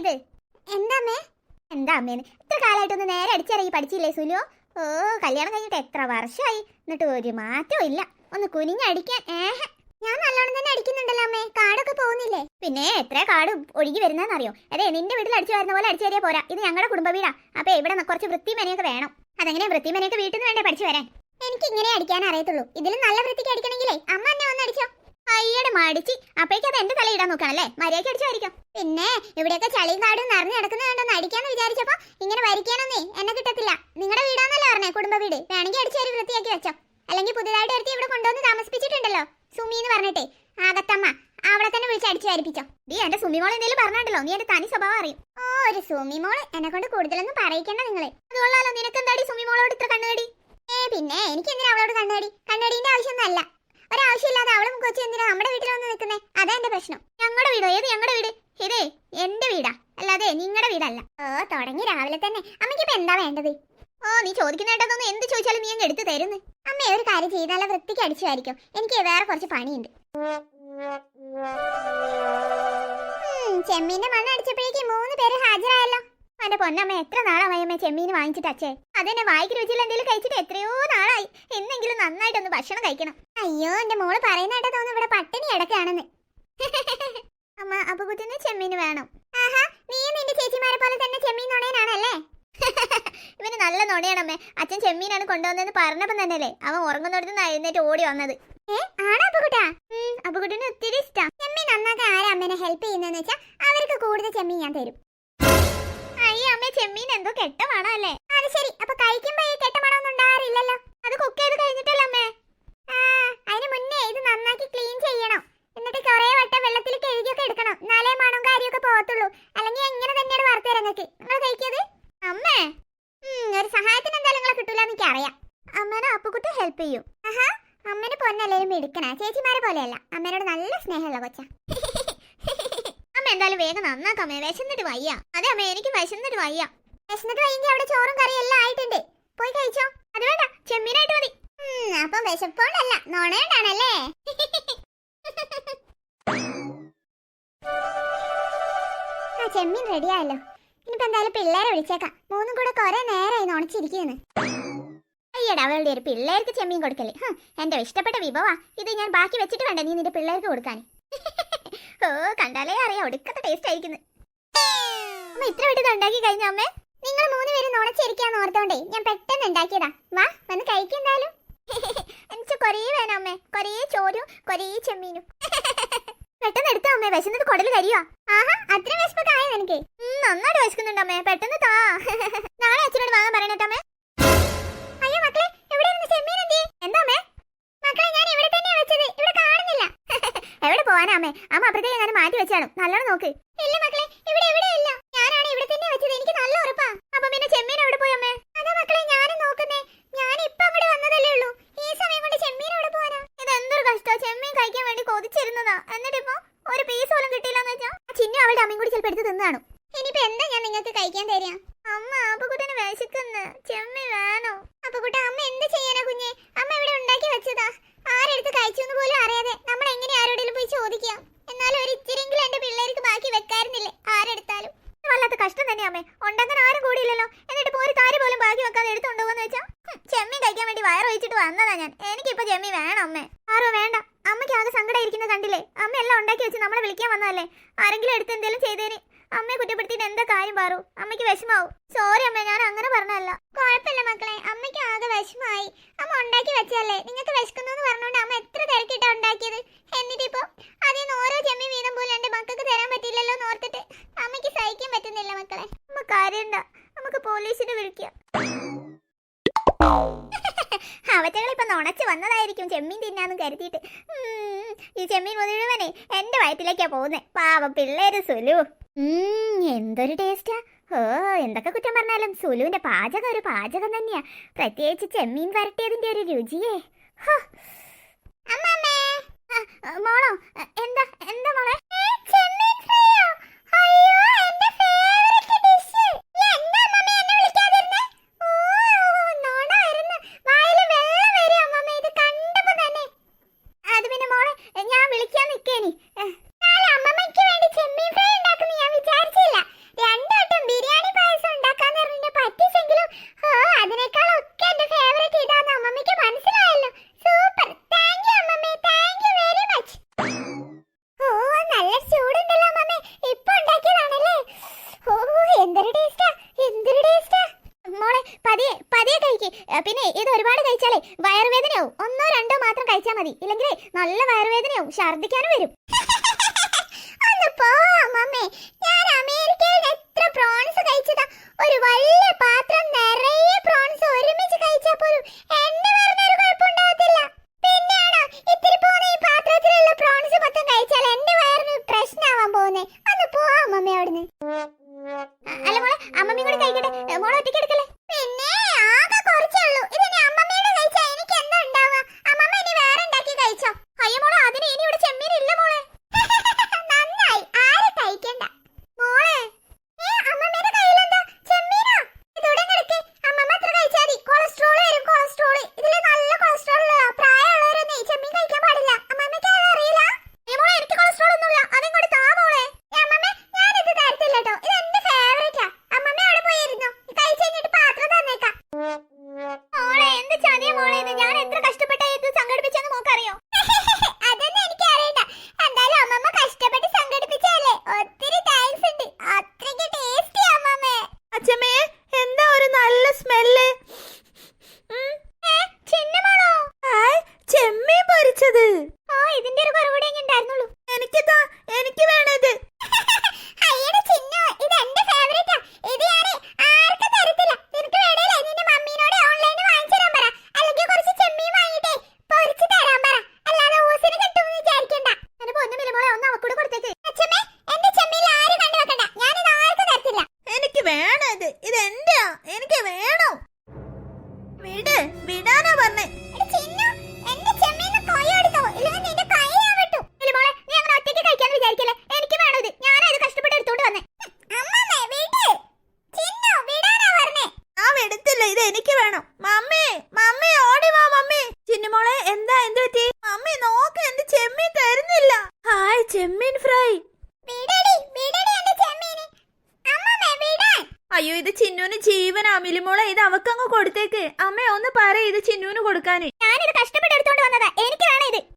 ഇത്? എന്താമ്മേ എന്താ അമ്മേന്ന് ഇത്ര കാലമായിട്ടൊന്ന് നേരെ അടിച്ചിറങ്ങി പഠിച്ചില്ലേ സുലു? ഓ കല്യാണം കഴിഞ്ഞിട്ട് എത്ര വർഷമായി? എന്നിട്ട് ഒരു മാറ്റവും ഇല്ല. ഒന്ന് കുനിഞ്ഞടിക്കാൻ ഏഹ്? ഞാൻ നല്ലോണം തന്നെ അടിക്കുന്നുണ്ടല്ലോ അമ്മേ. കാടൊക്കെ പോകുന്നില്ലേ? പിന്നെ എത്ര കാട് ഒഴുകി വരുന്നതെന്നറിയോ? അതെ നിന്റെ വീട്ടിൽ അടിച്ചു വരുന്ന പോലെ അടിച്ചു പോരാ. ഇത് ഞങ്ങളുടെ കുടുംബ വീടാ. അപ്പൊ ഇവിടെ കുറച്ച് വൃത്തി മെനയൊക്കെ വേണം. അതെങ്ങനെ വൃത്തി മെനയൊക്കെ വീട്ടിൽ നിന്ന് വേണ്ടേ പഠിച്ചു വരാൻ? എനിക്ക് ഇങ്ങനെ അടിക്കാൻ അറിയത്തുള്ളൂ. ഇതിലും നല്ല വൃത്തിക്ക് അടിക്കണമെങ്കിലേ അമ്മ എന്നെ ഒന്ന് അടിച്ചോ. അയ്യടെ മടിച്ച്. അപ്പേക്ക് അത് എന്റെ തലയിടാൻ നോക്കണല്ലേ മര്യാദയ്ക്ക് അടിച്ചായിരിക്കും പിന്നെ ഇവിടെയൊക്കെ ചളിയും കാടും നിറഞ്ഞു നടക്കുന്നത് കണ്ടൊന്ന് അടിക്കാന്ന് വിചാരിച്ചപ്പോ ഇങ്ങനെ വരിക്കാനൊന്നേ എന്നെ കിട്ടത്തില്ല. നിങ്ങളുടെ വീടാന്നല്ലേ പറഞ്ഞേ കുടുംബ വീട്. വേണമെങ്കിൽ അടിച്ചേരി വൃത്തിയാക്കി വെച്ചോ. അല്ലെങ്കിൽ പുതിയതായിട്ട് ഒരുത്തി ഇവിടെ കൊണ്ടുവന്ന് താമസിപ്പിച്ചിട്ടുണ്ടല്ലോ സുമി എന്ന് പറഞ്ഞിട്ടേ. ആകത്തമ്മ അവളെ തന്നെ വിളിച്ച് അടിച്ചു വരിപ്പിച്ചോ. നീ എന്റെ സുമി മോൾ എന്തെങ്കിലും പറഞ്ഞിട്ടല്ലോ നീ എന്റെ തനി സ്വഭാവം അറിയും. ഓ ഒരു സുമി മോൾ എന്നെ കൊണ്ട് കൂടുതലൊന്നും പറയിക്കണ്ട നിങ്ങളെ. അതുകൊള്ളാലോ നിനക്ക് എന്താടി സുമി മോളോട് ഇത്ര കണ്ണുകടി? ഏ പിന്നെ എനിക്ക് എന്തിനാ അവളോട് കണ്ണുകടി? കണ്ണുകടീന്റെ ആവശ്യമൊന്നുമല്ല. ഒരാവശ്യമില്ലാതെ അവളും കൊച്ചു എന്തിനാ നമ്മുടെ വീട്ടിൽ വന്ന് നിൽക്കുന്നേ? അതാ എന്റെ പ്രശ്നം. ഞങ്ങളുടെ വീടോ? ഏത് ഞങ്ങളുടെ വീട്? ഇതേ എന്റെ വീടാ. അല്ലാതെ നിങ്ങളുടെ വീടല്ല. ഓ തുടങ്ങി രാവിലെ തന്നെ. അമ്മയ്ക്ക് ഇപ്പൊ എന്താ വേണ്ടത്? ഓ നീ ചോദിക്കുന്നതായിട്ടൊന്നും എന്ത് ചോദിച്ചാലും നീ അങ്ങ് എടുത്തു തരുന്നു. അമ്മ ഒരു കാര്യം ചെയ്താലേ വൃത്തിക്ക് അടിച്ചുമായിരിക്കും എനിക്ക് വേറെ കുറച്ച് പണിയുണ്ട്. ചെമ്മീന്റെ മണ്ണ് അടിച്ചപ്പോഴേക്ക് മൂന്ന് പേര് ഹാജരായല്ലോ. എന്റെ പൊന്നമ്മ എത്ര നാളായി ചെമ്മീന് വാങ്ങിച്ചിട്ട് അച്ഛേ? അതെന്നെ വായിക്ക് രുചിയിൽ എന്തെങ്കിലും കഴിച്ചിട്ട് എത്രയോ നാളായി. എന്നെങ്കിലും നന്നായിട്ടൊന്ന് ഭക്ഷണം കഴിക്കണം. അയ്യോ എന്റെ മോൾ പറയുന്നതായിട്ട് തോന്നുന്നു ഇവിടെ പട്ടിണി അടക്കാണെന്ന് അമ്മ അപ്പൊ കുത്തിന് ചെമ്മീൻ വേണം. ആഹാ നീ നിന്റെ ചേച്ചിമാരെ പോലെ തന്നെ ചെമ്മീൻ നുണയനാണല്ലേ? ഇവന് നല്ല നുണയാണമ്മേ അച്ഛൻ ചെമ്മീനാണ് കൊണ്ടുവന്നതെന്ന് പറഞ്ഞപ്പം തന്നെയല്ലേ അവൻ ഉറങ്ങുന്നിടത്ത് എഴുന്നേറ്റ് ഓടി വന്നത്. ഏ ഒത്തിരി ഇഷ്ടം. ചെമ്മീൻ വെച്ചാൽ അവർക്ക് കൂടുതൽ ചെമ്മീൻ ഞാൻ തരും. അയ്യോ അമ്മേ ചെമ്മീൻ എന്തോ കെട്ടമാണോ അല്ലേ അത് ശരി. അപ്പൊ കഴിക്കുമ്പോ ഈ കെട്ട മണമൊന്നും ഉണ്ടാകാറില്ലല്ലോ. അത് കുക്ക് ചെയ്ത് കഴിഞ്ഞിട്ടല്ലേ അമ്മേ? ആ അതിന് മുന്നേ ഇത് നന്നാക്കി ക്ലീൻ ചെയ്യണം. എന്നിട്ട് കുറേ വട്ടം വെള്ളത്തിൽ കഴുകിയൊക്കെ എടുക്കണം. എന്നാലേ മണവും കാര്യമൊക്കെ പോകത്തുള്ളൂ. അല്ലെങ്കിൽ എങ്ങനെ തന്നെയാണ് വറുത്ത് തരങ്ങൾക്ക് നിങ്ങൾ കഴിക്കത് അമ്മേ ഒരു സഹായത്തിന് എന്തായാലും നിങ്ങളെ കിട്ടൂല എനിക്ക് അറിയാം അമ്മേനെ അപ്പുകുട്ടി ഹെൽപ്പ് ചെയ്യും. ആഹാ അമ്മേനെ പൊന്നല്ലേലും എടുക്കണ ചേച്ചിമാരെ പോലെയല്ല. അമ്മേനോട് നല്ല സ്നേഹമുള്ള കൊച്ച. അമ്മ എന്തായാലും വേഗം നന്നാക്കമ്മേ വിശന്നിട്ട് വയ്യ. അതെ അമ്മ എനിക്ക് വിശന്നിട്ട് വയ്യ. വിശന്നിട്ട് വൈകി അവിടെ ചോറും കറിയും എല്ലാം ആയിട്ടുണ്ട്. പോയി കഴിച്ചോ. അത് വേണ്ട ചെമ്മീനായിട്ട് മതി. അപ്പൊ വിശപ്പോണ്ടല്ല നോണയോണ്ടാണല്ലേ? ആ ചെമ്മീൻ റെഡിയായല്ലോ ഇനിയിപ്പോ എന്തായാലും പിള്ളേരെ വിളിച്ചേക്കാം. മൂന്നും കൂടെ കുറെ നേരമായി നോണിച്ചിരിക്കുന്നു. അയ്യടാ അവളുടെ ഒരു പിള്ളേർക്ക് ചെമ്മീൻ കൊടുക്കല്ലേ. ഹും, എന്റെ ഇഷ്ടപ്പെട്ട വിഭവാ. ഇത് ഞാൻ ബാക്കി വെച്ചിട്ട് വേണ്ട നീ നിന്റെ പിള്ളേർക്ക് കൊടുക്കാൻ? ഓ കണ്ടാലേ അറിയാം ഒടുക്കത്തെ ടേസ്റ്റ് ആയിരിക്കുന്നു. അമ്മ ഇത്ര വിട്ടത് ഉണ്ടാക്കി കഴിഞ്ഞ അമ്മേ? നുണച്ചിരിക്കാന്ന് ഓർത്തോണ്ടേ ഞാൻ പെട്ടെന്ന് ഉണ്ടാക്കിയതാ. വാ വന്ന് കഴിക്കെന്തായാലും എനിക്ക് കൊറേ വേണം അമ്മേ. കൊറേ ചോരും കൊറേ ചെമ്മീനും. പെട്ടെന്ന് എടുത്തോ അമ്മേ വിശന്നത് കൊടൽ കരിയോ? ആഹാ അത്ര വിശപ്പൊക്കെ ആയോ നിനക്ക്? ഉം, നന്നായിട്ട് വിശക്കുന്നുണ്ട് അമ്മേ. പെട്ടെന്ന് താ. നാളെ അച്ഛനോട് വാങ്ങാൻ പറയണേട്ടോ അമ്മേ. മക്കളെ എന്തി? അമ്മേ? മക്കളെ ഞാൻ ഇവിടെ കാണുന്നില്ല. എവിടെ അമ്മേ? അമ്മ മാറ്റി വെച്ചാണ്? നല്ലോണം നോക്ക്. ഇല്ല മക്കളെ ഇവിടെ എവിടെ ഇല്ല ഞാനാണ് ഇവിടെ തന്നെ വെച്ചത് എനിക്ക് നല്ല ഉറപ്പാ അപ്പൊ പിന്നെ ചെമ്മീൻ എവിടെ പോയി അമ്മേ അതാ മക്കളെ ഞാനും നോക്കുന്നേ ഞാൻ ഇപ്പൊ ഇവിടെ വന്നതല്ലേ ഉള്ളൂ ഈ സമയം കൊണ്ട് ചെമ്മീൻ എവിടെ പോവാനാ ഇത് എന്തൊരു കഷ്ടോ ചെമ്മീൻ കഴിക്കാൻ വേണ്ടി കൊതിച്ചിരുന്നതാ എന്നിട്ടിപ്പോ ഒരു പീസ് പോലും കിട്ടിയില്ലെന്ന് വെച്ചാ ആ ചിന്നു അവളുടെ അമ്മയും കൂടി ചിലപ്പോൾ എടുത്ത് തിന്നാണു ഇനിയിപ്പോ എന്താ ഞാൻ നിങ്ങൾക്ക് കഴിക്കാൻ തരാ അമ്മ അപ്പക്കുട്ടന് വിശക്കുന്നു വേണോ അപ്പൊ അപ്പക്കുട്ട അമ്മ എന്ത് ചെയ്യാനാ കുഞ്ഞെ? അമ്മ ഇവിടെ ഉണ്ടാക്കി വെച്ചതാ. ആരെടുത്ത് കഴിച്ചു എന്ന് പോലും അറിയാതെ നമ്മൾ എങ്ങനെ ആരോടെങ്കിലും പോയി ചോദിക്കാം. എന്നാലും ഒരു ഇച്ചിരിയെങ്കിലും എന്റെ പിള്ളേർക്ക് ബാക്കി വെക്കാറുന്നില്ലേ? ആരെടുത്താലും. വല്ലാത്ത കഷ്ടം തന്നെ അമ്മേ. ഉണ്ടാക്കാൻ ആരും കൂടിയില്ലല്ലോ. എന്നിട്ട് ഒരു കാര്യം പോലും ബാക്കി വെക്കാതെ എടുത്തുണ്ടോന്ന് വെച്ചാ? ചെമ്മീൻ കഴിക്കാൻ വേണ്ടി വയറൊഴിച്ചിട്ട് വന്നതാ ഞാൻ. എനിക്കിപ്പോ ചെമ്മീൻ വേണം അമ്മേ. ആരോ വേണ്ട. അമ്മയ്ക്ക് ആകെ സങ്കടം ഇരിക്കുന്നത് കണ്ടില്ലേ? അമ്മ എല്ലാം ഉണ്ടാക്കി വെച്ച് നമ്മളെ വിളിക്കാൻ വന്നതല്ലേ? ആരെങ്കിലും എടുത്ത് എന്തെങ്കിലും ചെയ്തേന്. അമ്മയെ കുറ്റപ്പെടുത്തിയിട്ട് എന്താ കാര്യം പാറു? അമ്മയ്ക്ക് വിഷമാവും സോറി അമ്മ ഞാൻ അങ്ങനെ പറഞ്ഞല്ല കുഴപ്പമില്ല മക്കളെ അമ്മയ്ക്ക് ആകെ വിഷമായി അമ്മ ഉണ്ടാക്കി വെച്ചല്ലേ നിങ്ങൾക്ക് വിശക്കുന്നു എന്ന് പറഞ്ഞുകൊണ്ട് അമ്മ എത്ര തിരക്കിട്ടാ ഉണ്ടാക്കിയത്? എന്നിട്ടിപ്പോ അതിൽ നിന്ന് ഓരോ ചെമ്മീൻ വീതം പോലും എന്റെ മക്കൾക്ക് തരാൻ പറ്റില്ലല്ലോ എന്ന് ഓർത്തിട്ട് അമ്മയ്ക്ക് സഹിക്കാൻ പറ്റുന്നില്ല മക്കളെ. അമ്മ കാര്യണ്ട. നമുക്ക് പോലീസിനെ വിളിക്കാം. അവറ്റകൾ ഇപ്പൊ നുണച്ച് വന്നതായിരിക്കും ചെമ്മീൻ തിന്നാന്ന് കരുതിയിട്ട്. ഈ ചെമ്മീൻ മുഴുവനെ എന്റെ വയറ്റിലേക്കാ പോകുന്നേ. പാവം പിള്ളേര് സുലു. എന്തൊരു ടേസ്റ്റാ ഓ എന്തൊക്കെ കുറ്റം പറഞ്ഞാലും സുലുവിന്റെ പാചകം ഒരു പാചകം തന്നെയാ. പ്രത്യേകിച്ച് ചെമ്മീൻ വരട്ടിയതിന്റെ ഒരു രുചിയേ. മോളോ എന്താ എന്താ മോളെ? വയറുവേദനയാവും. ഒന്നോ രണ്ടോ മാത്രം കഴിച്ചാൽ മതി. ഇല്ലെങ്കിൽ നല്ല വയറുവേദനയാവും. ഛർദ്ദിക്കാനും വരും. ഞാൻ അമേരിക്കയിൽ എത്ര പ്രോൺസ് കഴിച്ചതാ. ഒരു വലിയ പാത്രം നിറയെ പ്രോൺസ് ഒരുമിച്ച് കഴിച്ചാൽ പോലും എന്നെ വരുന്നൊരു കുഴപ്പമുണ്ടോ ആ ഇതിന്റെ ഒരു കുറവ് എനിക്കിതാ എനിക്ക് വേണത്. ചെമ്മീൻ ഫ്രൈ. അയ്യോ ഇത് ചിന്നുവിന് ജീവനാ. മിലിമോളെ ഇത് അവക്കങ്ങ് കൊടുത്തേക്ക്. അമ്മ ഒന്ന് പറ ഇത് ചിന്നുവിന് കൊടുക്കാന്. ഞാനിത് കഷ്ടപ്പെട്ടെടുത്തോണ്ട് വന്നതാ. എനിക്ക് വേണം ഇത്.